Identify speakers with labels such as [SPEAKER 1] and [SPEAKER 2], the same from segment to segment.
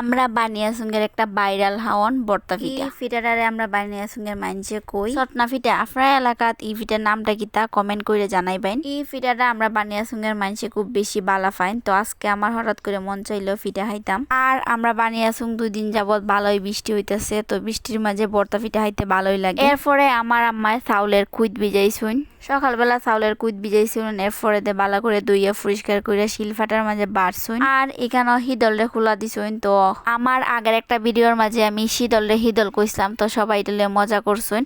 [SPEAKER 1] আমরা বানিয়াসুঙ্গের একটা ভাইরাল হাওয়ান বর্তা ফিটা ফিটাটারে আমরা বানিয়াসুঙ্গের মানছে কই। সটনা ফিটা আপনার এলাকাত ই ফিটার নামটা কি তা কমেন্ট করে জানাইবেন। এই ফিটাটা আমরা বানিয়াসুঙ্গের মানছে খুব বেশি বালা ফাইন তো আজকে আমার হঠাৎ করে মন চাইলো ফিটা হাইতাম আর আমরা বানিয়াসুং দুই দিন যাবত ভালোই বৃষ্টি হইতেছে তো বৃষ্টির মাঝে বর্তা ফিটা হাইতে ভালোই লাগে। এরপরে আমার আম্মায় চাউলের কুইত ভিজাইছুন। সকালবেলা চাউলের কুইত ভিজাইছিলেন, এরপরে দে বালা করে ধুইয়া পরিষ্কার করে শিলফাটার মাঝে বাড়ছুন আর এখানেও হিদলরে খোলা দিছুন তো। আমার আগের একটা ভিডিওর মাঝে আমি শীতলরে হিদল কইছিলাম, তো সবাই এটালে মজা করছুন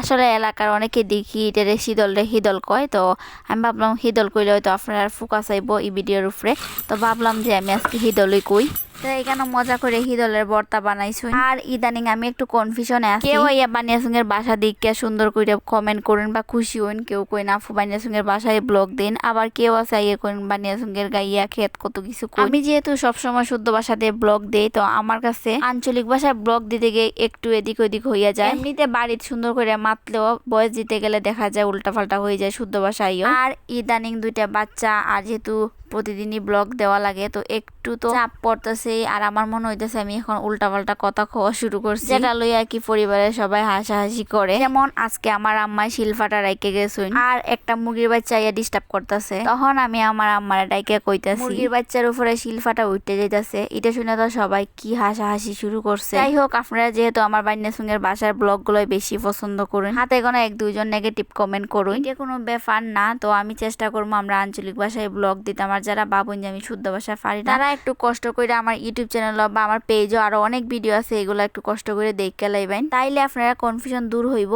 [SPEAKER 1] আসলে এলাকার অনেকে দেখি রে এটারে শীতলরে হিদল কয়, তো আমি ভাবলাম হিদল কইলে হয়তো আপনারা ফোকাস আইব এই ভিডিওর উপরে। তো ভাবলাম যে আমি আজকে হিদলই কই। তো এখানে মজা করে হিদলের বর্তা বানাইছো? আর ইদানিং আমি একটু কনফিউশনে আছি। কেউ ইয়া বানিয়াসুঙ্গের বাসা দিকে সুন্দর করে কমেন্ট করেন বা খুশি হইন, কেউ কই না বানিয়াসুঙ্গের বাসায় ব্লগ দিন। আবার কেউ আছে ইয়ে করেন বানিয়াসুঙ্গের গাইয়া খেত, কত কিছু। আমি যেহেতু সবসময় শুদ্ধ ভাষা দিয়ে ব্লগ দেই, তো আমার কাছে আঞ্চলিক ভাষায় ব্লগ দিতে গিয়ে একটু এদিক ওদিক হইয়া যায়। এমনিতে বাড়িতে সুন্দর করে মাতলেও বয়স দিতে গেলে দেখা যায় উল্টা পাল্টা হয়ে যায় শুদ্ধ ভাষায়ও। আর ইদানিং দুইটা বাচ্চা, আর যেহেতু প্রতিদিনই ব্লগ দেওয়া লাগে তো একটু তো চাপ পড়তেছে আর আমার মনে হইতেছে আমি এখন উল্টাপাল্টা কথা খাওয়া শুরু করছি। যেটা লই আর কি পরিবারের সবাই হাসাহাসি করে। যেমন আজকে আমার আম্মা শিলফাটা রাইকে গেছুন। আর একটা মুরগির বাচ্চা ইয়া ডিস্টার্ব করতেছে। তখন আমি আমার আম্মার ডাইকে কইতাছি। মুরগির বাচ্চার উপরে শিলফাটা উঠতে যাইতাছে। এটা শুনে তো সবাই কি হাসাহাসি শুরু করছে। যাই হোক আপনারা যেহেতু আমার বান্যা সঙ্গের বাসার ব্লগ গুলোই বেশি পছন্দ করুন হাতে কোনো এক দুইজন নেগেটিভ কমেন্ট করুন। এটা কোনো ব্যাপার না তো আমি চেষ্টা করব আমরা আঞ্চলিক ভাষায় ব্লগ দিতে। আমার যারা ভাবুন যে আমি শুদ্ধ ভাষা পারি তারা একটু কষ্ট করে আমার ইউটিউব চ্যানেল বা আমার পেজও আরও অনেক ভিডিও আছে, এগুলো একটু কষ্ট করে দেখে লাইবেন। তাইলে আপনারা কনফিউশন দূর হইব।